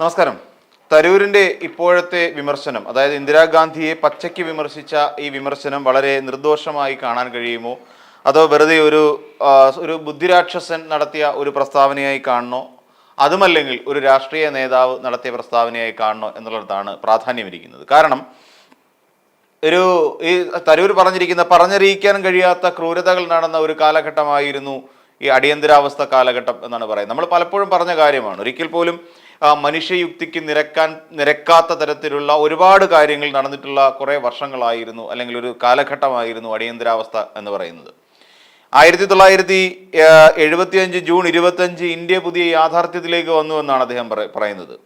നമസ്കാരം. തരൂരിന്റെ ഇപ്പോഴത്തെ വിമർശനം അതായത് ഇന്ദിരാഗാന്ധിയെ പച്ചയ്ക്ക് വിമർശിച്ച ഈ വിമർശനം വളരെ നിർദോഷമായി കാണാൻ കഴിയുമോ? അതോ വെറുതെ ഒരു ഒരു ബുദ്ധിരാക്ഷസൻ നടത്തിയ ഒരു പ്രസ്താവനയായി കാണണോ? അതുമല്ലെങ്കിൽ ഒരു രാഷ്ട്രീയ നേതാവ് നടത്തിയ പ്രസ്താവനയായി കാണണോ എന്നുള്ളതാണ് പ്രാധാന്യമിരിക്കുന്നത്. കാരണം ഒരു ഈ തരൂർ പറഞ്ഞിരിക്കുന്ന പറഞ്ഞറിയിക്കാൻ കഴിയാത്ത ക്രൂരതകൾ നടന്ന ഒരു കാലഘട്ടമായിരുന്നു ഈ അടിയന്തരാവസ്ഥ കാലഘട്ടം എന്നാണ് പറയുന്നത്. നമ്മൾ പലപ്പോഴും പറഞ്ഞ കാര്യമാണ് ഒരിക്കൽ പോലും മനുഷ്യയുക്തിക്ക് നിരക്കാൻ നിരക്കാത്ത തരത്തിലുള്ള ഒരുപാട് കാര്യങ്ങൾ നടന്നിട്ടുള്ള കുറേ വർഷങ്ങളായിരുന്നു അല്ലെങ്കിൽ ഒരു കാലഘട്ടമായിരുന്നു അടിയന്തരാവസ്ഥ എന്ന് പറയുന്നത്. ആയിരത്തി തൊള്ളായിരത്തി എഴുപത്തിയഞ്ച് ജൂൺ ഇരുപത്തഞ്ച് ഇന്ത്യ പുതിയ യാഥാർത്ഥ്യത്തിലേക്ക് വന്നു എന്നാണ് അദ്ദേഹം പറ- പറയുന്നത്.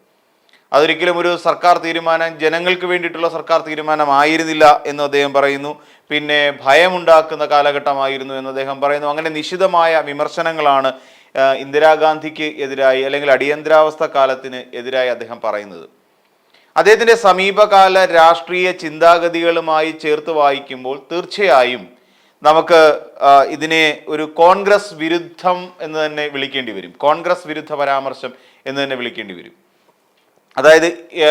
അതൊരിക്കലും ഒരു സർക്കാർ തീരുമാനം ജനങ്ങൾക്ക് വേണ്ടിയിട്ടുള്ള സർക്കാർ തീരുമാനമായിരുന്നില്ല എന്ന് അദ്ദേഹം പറയുന്നു. പിന്നെ ഭയമുണ്ടാക്കുന്ന കാലഘട്ടമായിരുന്നു എന്ന് അദ്ദേഹം പറയുന്നു. അങ്ങനെ നിശിതമായ വിമർശനങ്ങളാണ് ഇന്ദിരാഗാന്ധിക്ക് എതിരായി അല്ലെങ്കിൽ അടിയന്തരാവസ്ഥ കാലത്തിന് എതിരായി അദ്ദേഹം പറയുന്നത്. അദ്ദേഹത്തിന്റെ സമീപകാല രാഷ്ട്രീയ ചിന്താഗതികളുമായി ചേർത്ത് വായിക്കുമ്പോൾ തീർച്ചയായും നമുക്ക് ഇതിനെ ഒരു കോൺഗ്രസ് വിരുദ്ധം എന്ന് തന്നെ വിളിക്കേണ്ടി വരും. കോൺഗ്രസ് വിരുദ്ധ പരാമർശം എന്ന് തന്നെ വിളിക്കേണ്ടി വരും. അതായത്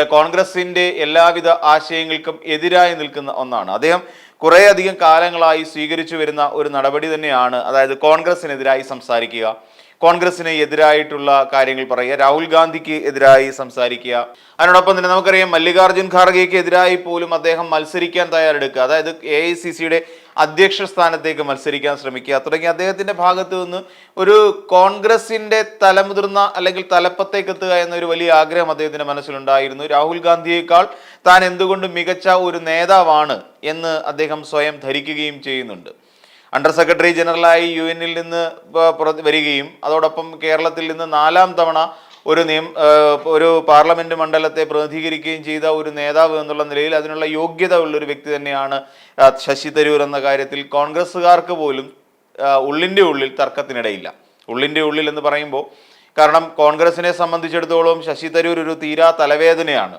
കോൺഗ്രസിന്റെ എല്ലാവിധ ആശയങ്ങൾക്കും എതിരായി നിൽക്കുന്ന ഒന്നാണ്. അദ്ദേഹം കുറേയധികം കാലങ്ങളായി സ്വീകരിച്ചു വരുന്ന ഒരു നടപടി തന്നെയാണ് അതായത് കോൺഗ്രസിനെതിരായി സംസാരിക്കുക. കോൺഗ്രസിന് എതിരായിട്ടുള്ള കാര്യങ്ങൾ പറയുക രാഹുൽ ഗാന്ധിക്ക് എതിരായി സംസാരിക്കുക. അതിനോടൊപ്പം തന്നെ നമുക്കറിയാം മല്ലികാർജുൻ ഖാർഗെക്ക് എതിരായി പോലും അദ്ദേഹം മത്സരിക്കാൻ തയ്യാറെടുക്കുക. അതായത് എ ഐ സി സിയുടെ അധ്യക്ഷ സ്ഥാനത്തേക്ക് മത്സരിക്കാൻ ശ്രമിക്കുക. തുടങ്ങി അദ്ദേഹത്തിന്റെ ഭാഗത്തു നിന്ന് ഒരു കോൺഗ്രസിന്റെ തലമുതിർന്ന അല്ലെങ്കിൽ തലപ്പത്തേക്ക് എത്തുക എന്നൊരു വലിയ ആഗ്രഹം അദ്ദേഹത്തിന്റെ മനസ്സിലുണ്ടായിരുന്നു. രാഹുൽ ഗാന്ധിയേക്കാൾ താൻ എന്തുകൊണ്ട് മികച്ച ഒരു നേതാവാണ് എന്ന് അദ്ദേഹം സ്വയം ധരിക്കുകയും ചെയ്യുന്നുണ്ട്. അണ്ടർ സെക്രട്ടറി ജനറലായി യു എന്നിൽ നിന്ന് വരികയും അതോടൊപ്പം കേരളത്തിൽ നിന്ന് നാലാം തവണ ഒരു നിയം ഒരു പാർലമെന്റ് മണ്ഡലത്തെ പ്രതിനിധീകരിക്കുകയും ചെയ്ത ഒരു നേതാവ് എന്നുള്ള നിലയിൽ അതിനുള്ള യോഗ്യത ഉള്ള ഒരു വ്യക്തി തന്നെയാണ് ശശി തരൂർ എന്ന കാര്യത്തിൽ കോൺഗ്രസ്സുകാർക്ക് പോലും ഉള്ളിന്റെ ഉള്ളിൽ തർക്കത്തിനിടയില്ല. ഉള്ളിന്റെ ഉള്ളിൽ എന്ന് പറയുമ്പോൾ കാരണം കോൺഗ്രസിനെ സംബന്ധിച്ചിടത്തോളം ശശി തരൂർ ഒരു തീരാ തലവേദനയാണ്.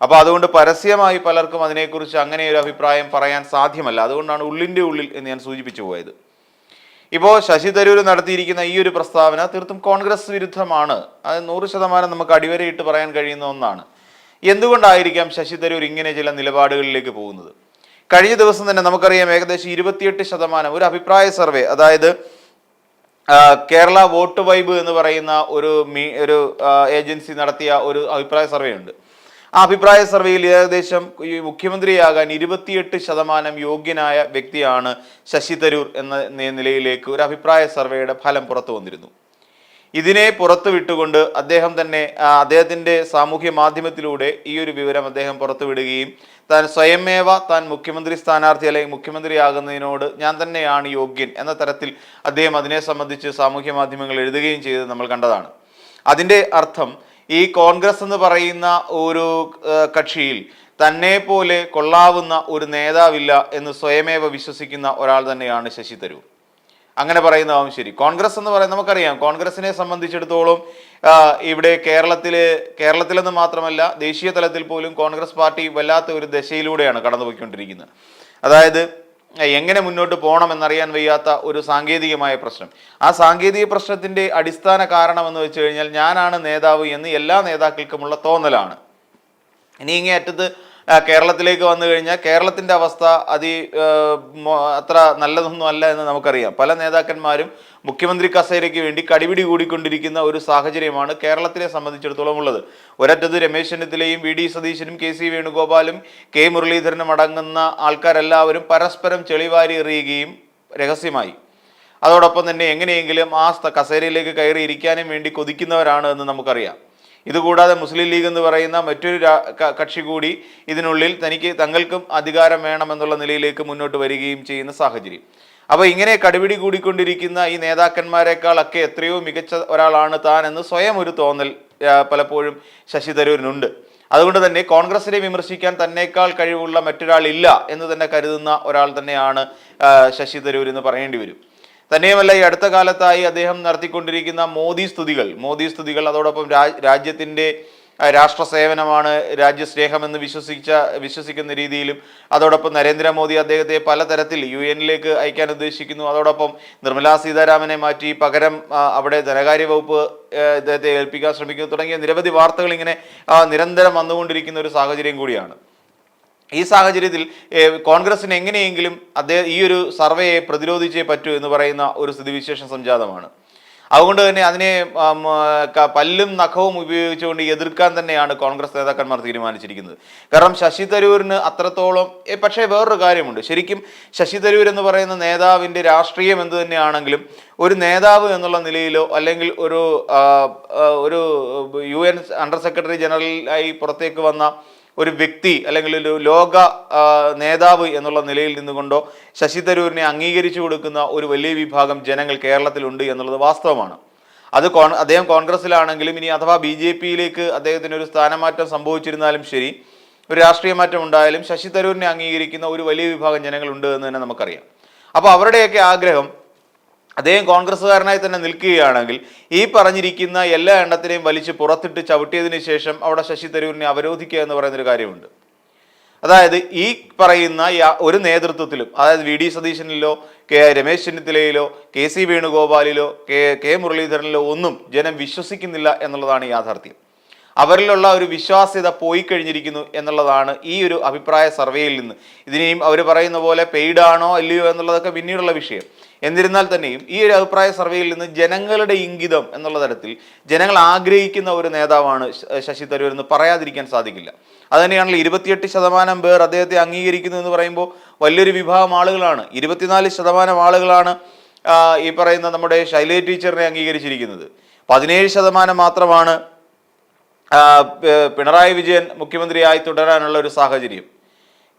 അപ്പോൾ അതുകൊണ്ട് പരസ്യമായി പലർക്കും അതിനെക്കുറിച്ച് അങ്ങനെ ഒരു അഭിപ്രായം പറയാൻ സാധ്യമല്ല. അതുകൊണ്ടാണ് ഉള്ളിന്റെ ഉള്ളിൽ എന്ന് ഞാൻ സൂചിപ്പിച്ചു പോയത്. ഇപ്പോൾ ശശി തരൂർ നടത്തിയിരിക്കുന്ന ഈ ഒരു പ്രസ്താവന തീർത്തും കോൺഗ്രസ് വിരുദ്ധമാണ്. അത് നൂറ് ശതമാനം നമുക്ക് അടിവരയിട്ട് പറയാൻ കഴിയുന്ന ഒന്നാണ്. എന്തുകൊണ്ടായിരിക്കാം ശശി തരൂർ ഇങ്ങനെ ചില നിലപാടുകളിലേക്ക് പോകുന്നത്? കഴിഞ്ഞ ദിവസം തന്നെ നമുക്കറിയാം ഏകദേശം ഇരുപത്തിയെട്ട് ശതമാനം ഒരു അഭിപ്രായ സർവേ അതായത് കേരള വോട്ട് വൈബ് എന്ന് പറയുന്ന ഒരു മീ ഒരു ഏജൻസി നടത്തിയ ഒരു അഭിപ്രായ സർവേ ഉണ്ട് ആ അഭിപ്രായ സർവേയിൽ ഏകദേശം മുഖ്യമന്ത്രിയാകാൻ ഇരുപത്തിയെട്ട് ശതമാനം യോഗ്യനായ വ്യക്തിയാണ് ശശി തരൂർ എന്ന നിലയിലേക്ക് ഒരു അഭിപ്രായ സർവേയുടെ ഫലം പുറത്തു വന്നിരുന്നു. ഇതിനെ പുറത്തു വിട്ടുകൊണ്ട് അദ്ദേഹം തന്നെ അദ്ദേഹത്തിന്റെ സാമൂഹ്യ മാധ്യമത്തിലൂടെ ഈ ഒരു വിവരം അദ്ദേഹം പുറത്തുവിടുകയും താൻ സ്വയമേവ താൻ മുഖ്യമന്ത്രി സ്ഥാനാർത്ഥി അല്ലെങ്കിൽ മുഖ്യമന്ത്രിയാകുന്നതിനോട് ഞാൻ തന്നെയാണ് യോഗ്യൻ എന്ന തരത്തിൽ അദ്ദേഹം അതിനെ സംബന്ധിച്ച് സാമൂഹ്യ മാധ്യമങ്ങൾ എഴുതുകയും ചെയ്തത് നമ്മൾ കണ്ടതാണ്. അതിന്റെ അർത്ഥം ഈ കോൺഗ്രസ് എന്ന് പറയുന്ന ഒരു കക്ഷിയിൽ തന്നെ പോലെ കൊള്ളാവുന്ന ഒരു നേതാവില്ല എന്ന് സ്വയമേവ വിശ്വസിക്കുന്ന ഒരാൾ തന്നെയാണ് ശശി തരൂർ. അങ്ങനെ പറയുന്നതാവും ശരി. കോൺഗ്രസ് എന്ന് പറയുന്നത് നമുക്കറിയാം. കോൺഗ്രസിനെ സംബന്ധിച്ചിടത്തോളം ഇവിടെ കേരളത്തിൽ കേരളത്തിലെന്ന് മാത്രമല്ല ദേശീയ തലത്തിൽ പോലും കോൺഗ്രസ് പാർട്ടി വല്ലാത്ത ഒരു ദശയിലൂടെയാണ് കടന്നുപോയിക്കൊണ്ടിരിക്കുന്നത്. അതായത് എങ്ങനെ മുന്നോട്ട് പോകണം എന്നറിയാൻ വയ്യാത്ത ഒരു സാങ്കേതികമായ പ്രശ്നം. ആ സാങ്കേതിക പ്രശ്നത്തിന്റെ അടിസ്ഥാന കാരണം എന്ന് വെച്ച് കഴിഞ്ഞാൽ ഞാനാണ് നേതാവ് എന്ന് എല്ലാ നേതാക്കൾക്കുമുള്ള തോന്നലാണ്. ഇനി ഇങ്ങേ അറ്റത്ത് കേരളത്തിലേക്ക് വന്നു കഴിഞ്ഞാൽ കേരളത്തിന്റെ അവസ്ഥ അതി അത്ര നല്ലതൊന്നും അല്ല എന്ന് നമുക്കറിയാം. പല നേതാക്കന്മാരും മുഖ്യമന്ത്രി കസേരയ്ക്ക് വേണ്ടി കടിപിടി കൂടിക്കൊണ്ടിരിക്കുന്ന ഒരു സാഹചര്യമാണ് കേരളത്തിനെ സംബന്ധിച്ചിടത്തോളം ഉള്ളത്. ഒരറ്റത്ത് രമേശ് ചെന്നിത്തലയും വി ഡി സതീശനും കെ സി വേണുഗോപാലും കെ മുരളീധരനും അടങ്ങുന്ന ആൾക്കാരെല്ലാവരും പരസ്പരം ചെളിവാരി എറിയുകയും രഹസ്യമായി. അതോടൊപ്പം തന്നെ എങ്ങനെയെങ്കിലും ആ കസേരയിലേക്ക് കയറി ഇരിക്കാനും വേണ്ടി കൊതിക്കുന്നവരാണ് എന്ന് നമുക്കറിയാം. ഇതുകൂടാതെ മുസ്ലിം ലീഗ് എന്ന് പറയുന്ന മറ്റൊരു കക്ഷി കൂടി ഇതിനുള്ളിൽ തനിക്ക് തങ്ങൾക്കും അധികാരം വേണമെന്നുള്ള നിലയിലേക്ക് മുന്നോട്ട് വരികയും ചെയ്യുന്ന സാഹചര്യം. അപ്പോൾ ഇങ്ങനെ കടുപിടി കൂടിക്കൊണ്ടിരിക്കുന്ന ഈ നേതാക്കന്മാരെക്കാളൊക്കെ എത്രയോ മികച്ച ഒരാളാണ് താൻ എന്ന് സ്വയം ഒരു തോന്നൽ പലപ്പോഴും ശശി തരൂരിനുണ്ട്. അതുകൊണ്ട് തന്നെ കോൺഗ്രസിനെ വിമർശിക്കാൻ തന്നേക്കാൾ കഴിവുള്ള മറ്റൊരാളില്ല എന്ന് തന്നെ കരുതുന്ന ഒരാൾ തന്നെയാണ് ശശി തരൂർ എന്ന് പറയേണ്ടി വരും. തന്നെയുമല്ല ഈ അടുത്ത കാലത്തായി അദ്ദേഹം നടത്തിക്കൊണ്ടിരിക്കുന്ന മോദി സ്തുതികൾ. മോദി സ്തുതികൾ അതോടൊപ്പം രാജ്യത്തിന്റെ രാഷ്ട്ര സേവനമാണ് രാജ്യസ്നേഹമെന്ന് വിശ്വസിച്ച വിശ്വസിക്കുന്ന രീതിയിലും അതോടൊപ്പം നരേന്ദ്രമോദി അദ്ദേഹത്തെ പലതരത്തിൽ യു എന്നിലേക്ക് അയക്കാൻ ഉദ്ദേശിക്കുന്നു. അതോടൊപ്പം നിർമ്മലാ സീതാരാമനെ മാറ്റി പകരം അവിടെ ധനകാര്യ വകുപ്പ് ഇദ്ദേഹത്തെ ഏൽപ്പിക്കാൻ ശ്രമിക്കുന്നു. തുടങ്ങിയ നിരവധി വാർത്തകൾ ഇങ്ങനെ നിരന്തരം വന്നുകൊണ്ടിരിക്കുന്ന ഒരു സാഹചര്യം കൂടിയാണ്. ഈ സാഹചര്യത്തിൽ കോൺഗ്രസിന് എങ്ങനെയെങ്കിലും അദ്ദേഹം ഈ ഒരു സർവേയെ പ്രതിരോധിച്ചേ പറ്റൂ എന്ന് പറയുന്ന ഒരു സ്ഥിതിവിശേഷം സംജാതമാണ്. അതുകൊണ്ട് തന്നെ അതിനെ പല്ലും നഖവും ഉപയോഗിച്ചുകൊണ്ട് എതിർക്കാൻ തന്നെയാണ് കോൺഗ്രസ് നേതാക്കന്മാർ തീരുമാനിച്ചിരിക്കുന്നത്. കാരണം ശശി തരൂരിന് അത്രത്തോളം പക്ഷേ വേറൊരു കാര്യമുണ്ട്. ശരിക്കും ശശി തരൂർ എന്ന് പറയുന്ന നേതാവിന്റെ രാഷ്ട്രീയം എന്ത് തന്നെയാണെങ്കിലും ഒരു നേതാവ് എന്നുള്ള നിലയിലോ അല്ലെങ്കിൽ ഒരു ഒരു യു എൻ അണ്ടർ സെക്രട്ടറി ജനറലായി പുറത്തേക്ക് വന്ന ഒരു വ്യക്തി അല്ലെങ്കിൽ ഒരു ലോക നേതാവ് എന്നുള്ള നിലയിൽ നിന്നുകൊണ്ടോ ശശി തരൂരിനെ അംഗീകരിച്ചു കൊടുക്കുന്ന ഒരു വലിയ വിഭാഗം ജനങ്ങൾ കേരളത്തിലുണ്ട് എന്നുള്ളത് വാസ്തവമാണ്. അത് കോൺ അദ്ദേഹം കോൺഗ്രസിലാണെങ്കിലും ഇനി അഥവാ ബി ജെ പിയിലേക്ക് അദ്ദേഹത്തിന് ഒരു സ്ഥാനമാറ്റം സംഭവിച്ചിരുന്നാലും ശരി ഒരു രാഷ്ട്രീയ മാറ്റം ഉണ്ടായാലും ശശി തരൂരിനെ അംഗീകരിക്കുന്ന ഒരു വലിയ വിഭാഗം ജനങ്ങളുണ്ട് എന്ന് തന്നെ നമുക്കറിയാം. അപ്പോൾ അവരുടെയൊക്കെ ആഗ്രഹം അദ്ദേഹം കോൺഗ്രസ്സുകാരനായി തന്നെ നിൽക്കുകയാണെങ്കിൽ ഈ പറഞ്ഞിരിക്കുന്ന എല്ലാ എണ്ണത്തിനെയും വലിച്ച് പുറത്തിട്ട് ചവിട്ടിയതിന് ശേഷം അവിടെ ശശി തരൂരിനെ അവരോധിക്കുക എന്ന് പറയുന്നൊരു കാര്യമുണ്ട്. അതായത് ഈ പറയുന്ന ഒരു നേതൃത്വത്തിലും അതായത് വി ഡി സതീശനിലോ കെ രമേശ് ചെന്നിത്തലയിലോ കെ സി വേണുഗോപാലിലോ കെ കെ മുരളീധരനിലോ ഒന്നും ജനം വിശ്വസിക്കുന്നില്ല എന്നുള്ളതാണ് യാഥാർത്ഥ്യം. അവരിലുള്ള ഒരു വിശ്വാസ്യത പോയി കഴിഞ്ഞിരിക്കുന്നു എന്നുള്ളതാണ് ഈ ഒരു അഭിപ്രായ സർവേയിൽ നിന്ന്. ഇതിനെയും അവർ പറയുന്ന പോലെ പെയ്ഡാണോ അല്ലയോ എന്നുള്ളതൊക്കെ പിന്നീടുള്ള വിഷയം. എന്നിരുന്നാൽ തന്നെയും ഈ ഒരു അഭിപ്രായ സർവേയിൽ നിന്ന് ജനങ്ങളുടെ ഇംഗിതം എന്നുള്ള തരത്തിൽ ജനങ്ങൾ ആഗ്രഹിക്കുന്ന ഒരു നേതാവാണ് ശശി തരൂർ എന്ന് പറയാതിരിക്കാൻ സാധിക്കില്ല. അതുതന്നെയാണല്ലോ ഇരുപത്തിയെട്ട് ശതമാനം പേർ അദ്ദേഹത്തെ അംഗീകരിക്കുന്നു എന്ന് പറയുമ്പോൾ വലിയൊരു വിഭാഗം ആളുകളാണ്. ഇരുപത്തിനാല് ശതമാനം ആളുകളാണ് ഈ പറയുന്ന നമ്മുടെ ശൈലജ ടീച്ചറിനെ അംഗീകരിച്ചിരിക്കുന്നത്. പതിനേഴ് ശതമാനം മാത്രമാണ് പിണറായി വിജയൻ മുഖ്യമന്ത്രിയായി തുടരാനുള്ള ഒരു സാഹചര്യം.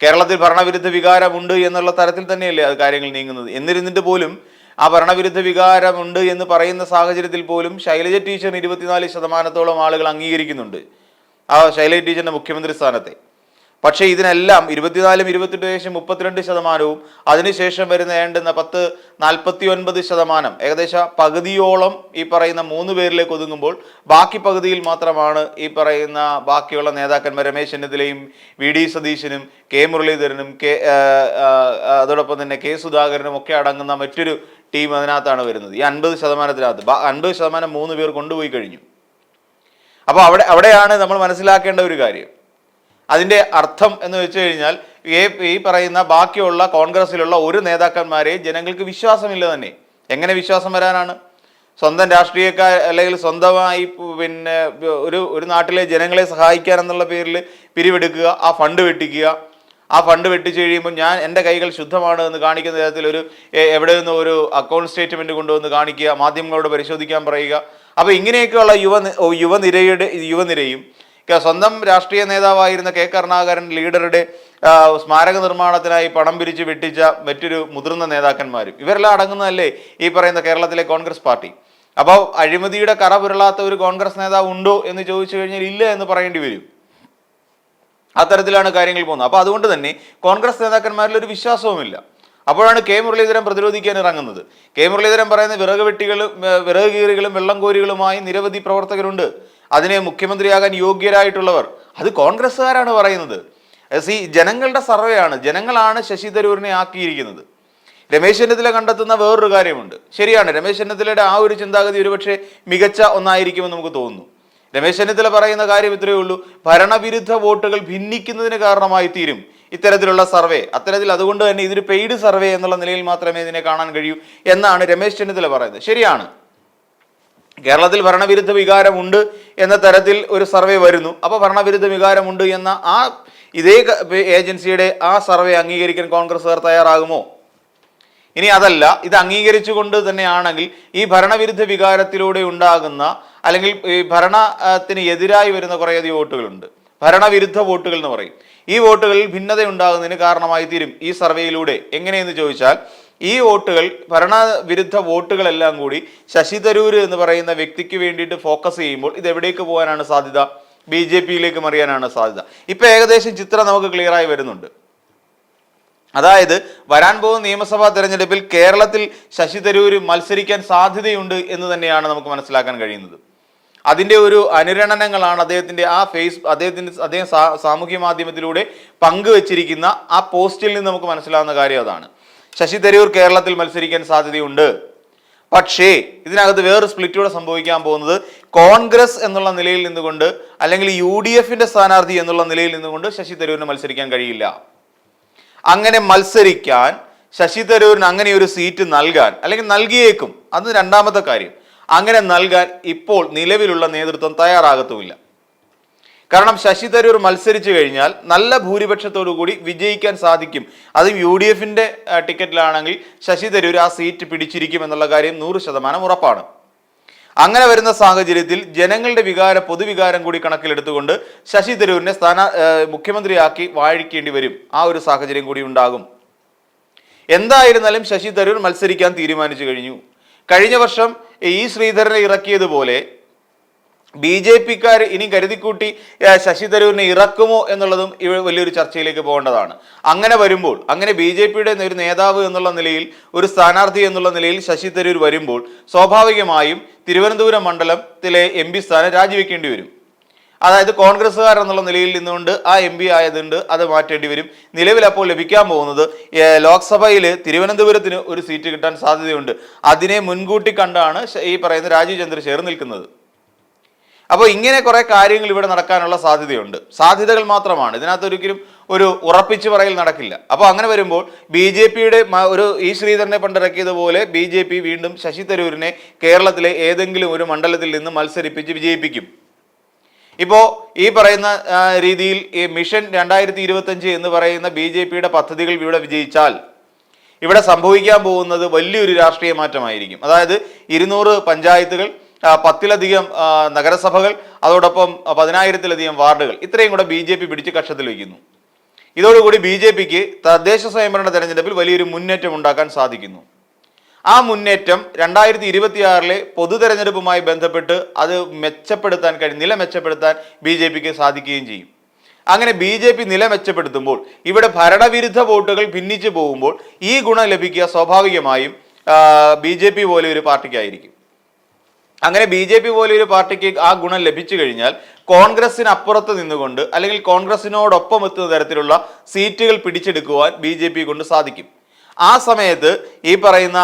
കേരളത്തിൽ ഭരണവിരുദ്ധ വികാരമുണ്ട് എന്നുള്ള തരത്തിൽ തന്നെയല്ലേ അത് കാര്യങ്ങൾ നീങ്ങുന്നത്? എന്നിരുന്നിട്ട് പോലും ആ ഭരണവിരുദ്ധ വികാരമുണ്ട് എന്ന് പറയുന്ന സാഹചര്യത്തിൽ പോലും ശൈലജ ടീച്ചർ ഇരുപത്തിനാല് ശതമാനത്തോളം ആളുകൾ അംഗീകരിക്കുന്നുണ്ട്. ആ ശൈലജ ടീച്ചറിന്റെ മുഖ്യമന്ത്രി സ്ഥാനത്തെ. പക്ഷേ ഇതിനെല്ലാം ഇരുപത്തിനാലും ഇരുപത്തെട്ട് ശേഷം മുപ്പത്തിരണ്ട് ശതമാനവും അതിനുശേഷം വരുന്ന ഏണ്ടുന്ന പത്ത് നാൽപ്പത്തി ഒൻപത് ശതമാനം ഏകദേശം പകുതിയോളം ഈ പറയുന്ന മൂന്ന് പേരിലേക്ക് ഒതുങ്ങുമ്പോൾ ബാക്കി പകുതിയിൽ മാത്രമാണ് ഈ പറയുന്ന ബാക്കിയുള്ള നേതാക്കന്മാർ രമേശ് ചെന്നിത്തലയും വി ഡി സതീശനും കെ മുരളീധരനും കെ അതോടൊപ്പം തന്നെ കെ സുധാകരനും ഒക്കെ അടങ്ങുന്ന മറ്റൊരു ടീം അതിനകത്താണ് വരുന്നത്. ഈ അൻപത് ശതമാനത്തിനകത്ത്. അൻപത് ശതമാനം മൂന്ന് പേർ കൊണ്ടുപോയി കഴിഞ്ഞു. അപ്പോൾ അവിടെ അവിടെയാണ് നമ്മൾ മനസ്സിലാക്കേണ്ട ഒരു കാര്യം. അതിന്റെ അർത്ഥം എന്ന് വെച്ച് കഴിഞ്ഞാൽ ഈ പറയുന്ന ബാക്കിയുള്ള കോൺഗ്രസിലുള്ള ഒരു നേതാക്കന്മാരെ ജനങ്ങൾക്ക് വിശ്വാസമില്ല തന്നെ. എങ്ങനെ വിശ്വാസം വരാനാണ്? സ്വന്തം രാഷ്ട്രീയക്കാർ അല്ലെങ്കിൽ സ്വന്തമായി പിന്നെ ഒരു ഒരു നാട്ടിലെ ജനങ്ങളെ സഹായിക്കാൻ എന്നുള്ള പേരിൽ പിരിവെടുക്കുക ആ ഫണ്ട് വെട്ടിക്കുക. ആ ഫണ്ട് വെട്ടിച്ച് കഴിയുമ്പോൾ ഞാൻ എന്റെ കൈകൾ ശുദ്ധമാണ് എന്ന് കാണിക്കുന്ന തരത്തിൽ ഒരു എവിടെ നിന്ന് ഒരു അക്കൗണ്ട് സ്റ്റേറ്റ്മെന്റ് കൊണ്ടുവന്ന് കാണിക്കുക മാധ്യമങ്ങളോട് പരിശോധിക്കാൻ പറയുക. അപ്പോൾ ഇങ്ങനെയൊക്കെയുള്ള യുവ യുവനിരയുടെ യുവനിരയും സ്വന്തം രാഷ്ട്രീയ നേതാവായിരുന്ന കെ. കരുണാകരൻ ലീഡറുടെ സ്മാരക നിർമ്മാണത്തിനായി പണം പിരിച്ച് വെട്ടിച്ച മറ്റൊരു മുതിർന്ന നേതാക്കന്മാരും. ഇവരെല്ലാം അടങ്ങുന്നതല്ലേ ഈ പറയുന്ന കേരളത്തിലെ കോൺഗ്രസ് പാർട്ടി. അപ്പോൾ അഴിമതിയുടെ കറ പുരളാത്ത ഒരു കോൺഗ്രസ് നേതാവ് ഉണ്ടോ എന്ന് ചോദിച്ചു കഴിഞ്ഞാൽ ഇല്ല എന്ന് പറയേണ്ടി വരും. അത്തരത്തിലാണ് കാര്യങ്ങൾ പോകുന്നത്. അപ്പോൾ അതുകൊണ്ട് തന്നെ കോൺഗ്രസ് നേതാക്കന്മാരിൽ ഒരു വിശ്വാസവുമില്ല. അപ്പോഴാണ് കെ. മുരളീധരൻ പ്രതിരോധിക്കാൻ ഇറങ്ങുന്നത്. കെ. മുരളീധരൻ പറയുന്ന വിറക് വെട്ടികളും വിറക് കീറികളും വെള്ളം കോരികളുമായി നിരവധി പ്രവർത്തകരുണ്ട്. അതിനെ മുഖ്യമന്ത്രിയാകാൻ യോഗ്യരായിട്ടുള്ളവർ. അത് കോൺഗ്രസ്സുകാരാണ് പറയുന്നത്. സി ജനങ്ങളുടെ സർവേയാണ്. ജനങ്ങളാണ് ശശി തരൂരിനെ ആക്കിയിരിക്കുന്നത്. രമേശ് ചെന്നിത്തല കണ്ടെത്തുന്ന വേറൊരു കാര്യമുണ്ട്. ശരിയാണ് രമേശ് ചെന്നിത്തലയുടെ ആ ഒരു ചിന്താഗതി ഒരുപക്ഷെ മികച്ച ഒന്നായിരിക്കുമെന്ന് നമുക്ക് തോന്നുന്നു. രമേശ് ചെന്നിത്തല പറയുന്ന കാര്യം ഇത്രയേ ഉള്ളൂ. ഭരണവിരുദ്ധ വോട്ടുകൾ ഭിന്നിക്കുന്നതിന് കാരണമായി തീരും ഇത്തരത്തിലുള്ള സർവേ. അത്തരത്തിൽ അതുകൊണ്ട് തന്നെ ഇതൊരു പെയ്ഡ് സർവേ എന്നുള്ള നിലയിൽ മാത്രമേ ഇതിനെ കാണാൻ കഴിയൂ എന്നാണ് രമേശ് ചെന്നിത്തല പറയുന്നത്. ശരിയാണ്. കേരളത്തിൽ ഭരണവിരുദ്ധ വികാരമുണ്ട് എന്ന തരത്തിൽ ഒരു സർവേ വരുന്നു. അപ്പോൾ ഭരണവിരുദ്ധ വികാരമുണ്ട് എന്ന ആ ഇതേ ഏജൻസിയുടെ ആ സർവേ അംഗീകരിക്കാൻ കോൺഗ്രസ്സുകാർ തയ്യാറാകുമോ? ഇനി അതല്ല ഇത് അംഗീകരിച്ചുകൊണ്ട് തന്നെയാണെങ്കിൽ ഈ ഭരണവിരുദ്ധ വികാരത്തിലൂടെ ഉണ്ടാകുന്ന അല്ലെങ്കിൽ ഈ ഭരണത്തിന് എതിരായി വരുന്ന കുറേയധികം വോട്ടുകളുണ്ട്. ഭരണവിരുദ്ധ വോട്ടുകൾ എന്ന് പറയും. ഈ വോട്ടുകളിൽ ഭിന്നത ഉണ്ടാകുന്നതിന് കാരണമായി തീരും ഈ സർവേയിലൂടെ. എങ്ങനെയെന്ന് ചോദിച്ചാൽ ഈ വോട്ടുകൾ ഭരണവിരുദ്ധ വോട്ടുകളെല്ലാം കൂടി ശശി തരൂർ എന്ന് പറയുന്ന വ്യക്തിക്ക് വേണ്ടിയിട്ട് ഫോക്കസ് ചെയ്യുമ്പോൾ ഇത് എവിടേക്ക് പോകാനാണ് സാധ്യത? ബി ജെ പിയിലേക്ക് മറിയാനാണ് സാധ്യത. ഇപ്പൊ ഏകദേശം ചിത്രം നമുക്ക് ക്ലിയർ ആയി വരുന്നുണ്ട്. അതായത് വരാൻ പോകുന്ന നിയമസഭാ തെരഞ്ഞെടുപ്പിൽ കേരളത്തിൽ ശശി തരൂർ മത്സരിക്കാൻ സാധ്യതയുണ്ട് എന്ന് തന്നെയാണ് നമുക്ക് മനസ്സിലാക്കാൻ കഴിയുന്നത്. അതിന്റെ ഒരു അനുരണനങ്ങളാണ് അദ്ദേഹത്തിന്റെ ആ ഫേസ് അദ്ദേഹത്തിന്റെ അദ്ദേഹം സാമൂഹ്യ മാധ്യമത്തിലൂടെ പങ്കുവച്ചിരിക്കുന്ന ആ പോസ്റ്റിൽ നിന്ന് നമുക്ക് മനസ്സിലാവുന്ന കാര്യം അതാണ്. ശശി തരൂർ കേരളത്തിൽ മത്സരിക്കാൻ സാധ്യതയുണ്ട്. പക്ഷേ ഇതിനകത്ത് വേറെ സ്പ്ലിറ്റൂടെ സംഭവിക്കാൻ പോകുന്നത് കോൺഗ്രസ് എന്നുള്ള നിലയിൽ നിന്നുകൊണ്ട് അല്ലെങ്കിൽ യു ഡി എഫിന്റെ സ്ഥാനാർത്ഥി എന്നുള്ള നിലയിൽ നിന്നുകൊണ്ട് ശശി തരൂരിന് മത്സരിക്കാൻ കഴിയില്ല. അങ്ങനെ മത്സരിക്കാൻ ശശി തരൂരിന് അങ്ങനെ ഒരു സീറ്റ് നൽകാൻ അല്ലെങ്കിൽ നൽകിയേക്കും. അത് രണ്ടാമത്തെ കാര്യം. അങ്ങനെ നൽകാൻ ഇപ്പോൾ നിലവിലുള്ള നേതൃത്വം തയ്യാറാകത്തുമില്ല. കാരണം ശശി തരൂർ മത്സരിച്ചു കഴിഞ്ഞാൽ നല്ല ഭൂരിപക്ഷത്തോടു കൂടി വിജയിക്കാൻ സാധിക്കും. അതും യു ഡി എഫിന്റെ ടിക്കറ്റിലാണെങ്കിൽ ശശി തരൂർ ആ സീറ്റ് പിടിച്ചിരിക്കും എന്നുള്ള കാര്യം നൂറ് ശതമാനം ഉറപ്പാണ്. അങ്ങനെ വരുന്ന സാഹചര്യത്തിൽ ജനങ്ങളുടെ വികാര പൊതുവികാരം കൂടി കണക്കിലെടുത്തുകൊണ്ട് ശശി തരൂരിനെ സ്ഥാന മുഖ്യമന്ത്രിയാക്കി വാഴിക്കേണ്ടി വരും. ആ ഒരു സാഹചര്യം കൂടി ഉണ്ടാകും. എന്തായിരുന്നാലും ശശി തരൂർ മത്സരിക്കാൻ തീരുമാനിച്ചു കഴിഞ്ഞു. കഴിഞ്ഞ വർഷം ഈ ശ്രീധരനെ ഇറക്കിയതുപോലെ ബി ജെ പിക്കാർ ഇനി കരുതിക്കൂട്ടി ശശി തരൂരിനെ ഇറക്കുമോ എന്നുള്ളതും വലിയൊരു ചർച്ചയിലേക്ക് പോകേണ്ടതാണ്. അങ്ങനെ വരുമ്പോൾ അങ്ങനെ ബി ജെ പിയുടെ ഒരു നേതാവ് എന്നുള്ള നിലയിൽ ഒരു സ്ഥാനാർത്ഥി എന്നുള്ള നിലയിൽ ശശി തരൂർ വരുമ്പോൾ സ്വാഭാവികമായും തിരുവനന്തപുരം മണ്ഡലത്തിലെ എം പി സ്ഥാനം രാജിവെക്കേണ്ടി വരും. അതായത് കോൺഗ്രസ്സുകാർ എന്നുള്ള നിലയിൽ നിന്നുകൊണ്ട് ആ എം പി ആയതുകൊണ്ട് അത് മാറ്റേണ്ടി വരും. നിലവിൽ അപ്പോൾ ലഭിക്കാൻ പോകുന്നത് ലോക്സഭയിൽ തിരുവനന്തപുരത്തിന് ഒരു സീറ്റ് കിട്ടാൻ സാധ്യതയുണ്ട്. അതിനെ മുൻകൂട്ടി കണ്ടാണ് ഈ പറയുന്ന രാജീവ് ചന്ദ്രശേഖർ നിൽക്കുന്നത്. അപ്പോൾ ഇങ്ങനെ കുറേ കാര്യങ്ങൾ ഇവിടെ നടക്കാനുള്ള സാധ്യതയുണ്ട്. സാധ്യതകൾ മാത്രമാണ്. ഇതിനകത്ത് ഒരിക്കലും ഒരു ഉറപ്പിച്ചു പറയൽ നടക്കില്ല. അപ്പോൾ അങ്ങനെ വരുമ്പോൾ ബി ജെ പിയുടെ ഒരു ഈ ശ്രീധരനെ പണ്ടിറക്കിയതുപോലെ ബി ജെ പി വീണ്ടും ശശി തരൂരിനെ കേരളത്തിലെ ഏതെങ്കിലും ഒരു മണ്ഡലത്തിൽ നിന്ന് മത്സരിപ്പിച്ച് വിജയിപ്പിക്കും. ഇപ്പോൾ ഈ പറയുന്ന രീതിയിൽ ഈ മിഷൻ രണ്ടായിരത്തി ഇരുപത്തഞ്ച് എന്ന് പറയുന്ന ബി ജെ പിയുടെ പദ്ധതികൾ ഇവിടെ വിജയിച്ചാൽ ഇവിടെ സംഭവിക്കാൻ പോകുന്നത് വലിയൊരു രാഷ്ട്രീയ മാറ്റമായിരിക്കും. അതായത് ഇരുന്നൂറ് പഞ്ചായത്തുകൾ പത്തിലധികം നഗരസഭകൾ അതോടൊപ്പം പതിനായിരത്തിലധികം വാർഡുകൾ. ഇത്രയും കൂടെ ബി ജെ പി പിടിച്ച് കക്ഷത്തിൽ വയ്ക്കുന്നു. ഇതോടുകൂടി ബി ജെ പിക്ക് തദ്ദേശ സ്വയംഭരണ തെരഞ്ഞെടുപ്പിൽ വലിയൊരു മുന്നേറ്റം ഉണ്ടാക്കാൻ സാധിക്കുന്നു. ആ മുന്നേറ്റം രണ്ടായിരത്തി ഇരുപത്തിയാറിലെ പൊതു തെരഞ്ഞെടുപ്പുമായി ബന്ധപ്പെട്ട് അത് മെച്ചപ്പെടുത്താൻ കഴിയും നില മെച്ചപ്പെടുത്താൻ ബി ജെ പിക്ക് സാധിക്കുകയും ചെയ്യും. അങ്ങനെ ബി ജെ പി നില മെച്ചപ്പെടുത്തുമ്പോൾ ഇവിടെ ഭരണവിരുദ്ധ വോട്ടുകൾ ഭിന്നിച്ചു പോകുമ്പോൾ ഈ ഗുണം ലഭിക്കുക സ്വാഭാവികമായും ബി ജെ പി പോലെ ഒരു പാർട്ടിക്കായിരിക്കും. അങ്ങനെ ബി ജെ പി പോലെ ഒരു പാർട്ടിക്ക് ആ ഗുണം ലഭിച്ചു കഴിഞ്ഞാൽ കോൺഗ്രസിന് അപ്പുറത്ത് നിന്നുകൊണ്ട് അല്ലെങ്കിൽ കോൺഗ്രസിനോടൊപ്പം എത്തുന്ന തരത്തിലുള്ള സീറ്റുകൾ പിടിച്ചെടുക്കുവാൻ ബി ജെ പി കൊണ്ട് സാധിക്കും. ആ സമയത്ത് ഈ പറയുന്ന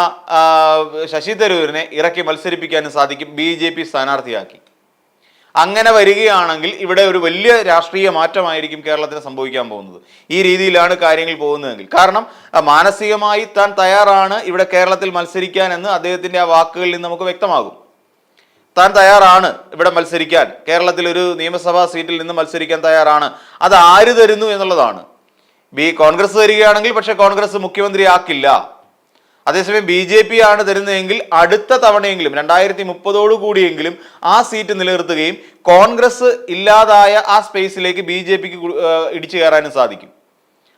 ശശി തരൂരിനെ ഇറക്കി മത്സരിപ്പിക്കാനും സാധിക്കും ബി ജെ പി സ്ഥാനാർത്ഥിയാക്കി. അങ്ങനെ വരികയാണെങ്കിൽ ഇവിടെ ഒരു വലിയ രാഷ്ട്രീയ മാറ്റമായിരിക്കും കേരളത്തിന് സംഭവിക്കാൻ പോകുന്നത്. ഈ രീതിയിലാണ് കാര്യങ്ങൾ പോകുന്നതെങ്കിൽ. കാരണം മാനസികമായി താൻ തയ്യാറാണ് ഇവിടെ കേരളത്തിൽ മത്സരിക്കാൻ എന്ന് അദ്ദേഹത്തിന്റെ ആ വാക്കുകളിൽ നിന്ന് നമുക്ക് വ്യക്തമാകും. താൻ തയ്യാറാണ് ഇവിടെ മത്സരിക്കാൻ. കേരളത്തിൽ ഒരു നിയമസഭാ സീറ്റിൽ നിന്ന് മത്സരിക്കാൻ തയ്യാറാണ്. അത് ആര് തരുന്നു എന്നുള്ളതാണ്. ബി കോൺഗ്രസ് തരികയാണെങ്കിൽ പക്ഷെ കോൺഗ്രസ് മുഖ്യമന്ത്രിയാക്കില്ല. അതേസമയം ബി ജെ പി ആണ് തരുന്നതെങ്കിൽ അടുത്ത തവണയെങ്കിലും രണ്ടായിരത്തി മുപ്പതോടു കൂടിയെങ്കിലും ആ സീറ്റ് നിലനിർത്തുകയും കോൺഗ്രസ് ഇല്ലാതായ ആ സ്പേസിലേക്ക് ബി ജെ പിക്ക് ഇടിച്ചു കയറാനും സാധിക്കും.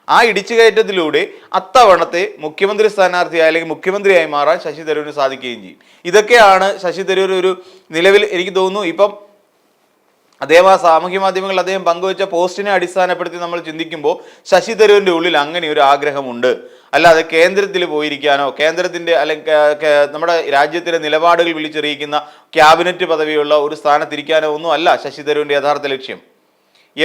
ആ ഇടിച്ചുകയറ്റത്തിലൂടെ അത്തവണത്തെ മുഖ്യമന്ത്രി സ്ഥാനാർത്ഥിയായി അല്ലെങ്കിൽ മുഖ്യമന്ത്രിയായി മാറാൻ ശശി തരൂരിന് സാധിക്കുകയും ചെയ്യും. ഇതൊക്കെയാണ് ശശി തരൂർ ഒരു നിലവിൽ എനിക്ക് തോന്നുന്നു ഇപ്പം അദ്ദേഹം ആ സാമൂഹ്യ മാധ്യമങ്ങളിൽ അദ്ദേഹം പങ്കുവച്ച പോസ്റ്റിനെ അടിസ്ഥാനപ്പെടുത്തി നമ്മൾ ചിന്തിക്കുമ്പോൾ ശശി തരൂരിന്റെ ഉള്ളിൽ അങ്ങനെ ഒരു ആഗ്രഹമുണ്ട്. അല്ലാതെ കേന്ദ്രത്തിൽ പോയിരിക്കാനോ കേന്ദ്രത്തിന്റെ അല്ലെങ്കിൽ നമ്മുടെ രാജ്യത്തിലെ നിലപാടുകൾ വിളിച്ചറിയിക്കുന്ന ക്യാബിനറ്റ് പദവിയുള്ള ഒരു സ്ഥാനത്തിരിക്കാനോ ഒന്നും അല്ല ശശി തരൂരിന്റെ യഥാർത്ഥ ലക്ഷ്യം.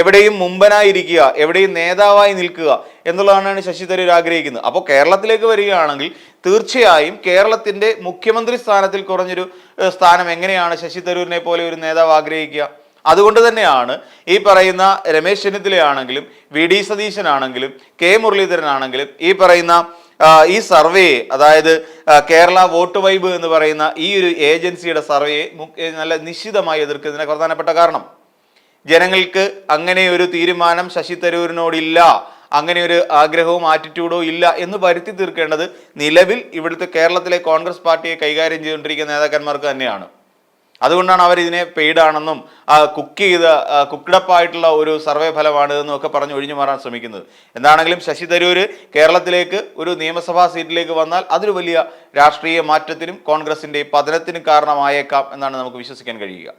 എവിടെയും മുമ്പനായിരിക്കുക എവിടെയും നേതാവായി നിൽക്കുക എന്നുള്ളതാണ് ശശി തരൂർ ആഗ്രഹിക്കുന്നത്. അപ്പോൾ കേരളത്തിലേക്ക് വരികയാണെങ്കിൽ തീർച്ചയായും കേരളത്തിന്റെ മുഖ്യമന്ത്രി സ്ഥാനത്തിൽ കുറഞ്ഞൊരു സ്ഥാനം എങ്ങനെയാണ് ശശി തരൂരിനെ പോലെ ഒരു നേതാവ് ആഗ്രഹിക്കുക? അതുകൊണ്ട് തന്നെയാണ് ഈ പറയുന്ന രമേശ് ചെന്നിത്തലയാണെങ്കിലും വി ഡി സതീശനാണെങ്കിലും കെ മുരളീധരനാണെങ്കിലും ഈ പറയുന്ന ഈ സർവേ അതായത് കേരള വോട്ട് വൈബ് എന്ന് പറയുന്ന ഈ ഒരു ഏജൻസിയുടെ സർവേ നല്ല നിശ്ചിതമായി എതിർക്കുന്നതിന് പ്രധാനപ്പെട്ട കാരണം. ജനങ്ങൾക്ക് അങ്ങനെ ഒരു തീരുമാനം ശശി തരൂരിനോടില്ല അങ്ങനെ ഒരു ആഗ്രഹവും ആറ്റിറ്റ്യൂഡോ ഇല്ല എന്ന് വരുത്തി തീർക്കേണ്ടത് നിലവിൽ ഇവിടുത്തെ കേരളത്തിലെ കോൺഗ്രസ് പാർട്ടിയെ കൈകാര്യം ചെയ്തുകൊണ്ടിരിക്കുന്ന നേതാക്കന്മാർക്ക് തന്നെയാണ്. അതുകൊണ്ടാണ് അവർ ഇതിനെ പെയ്ഡാണെന്നും കുക്ക് ചെയ്ത കുക്കിടപ്പായിട്ടുള്ള ഒരു സർവേ ഫലമാണ് എന്നും ഒക്കെ പറഞ്ഞ് ഒഴിഞ്ഞു മാറാൻ ശ്രമിക്കുന്നത്. എന്താണെങ്കിലും ശശി തരൂര് കേരളത്തിലേക്ക് ഒരു നിയമസഭാ സീറ്റിലേക്ക് വന്നാൽ അതൊരു വലിയ രാഷ്ട്രീയ മാറ്റത്തിനും കോൺഗ്രസിന്റെ പതനത്തിനും കാരണമായേക്കാം എന്നാണ് നമുക്ക് വിശ്വസിക്കാൻ കഴിയുക.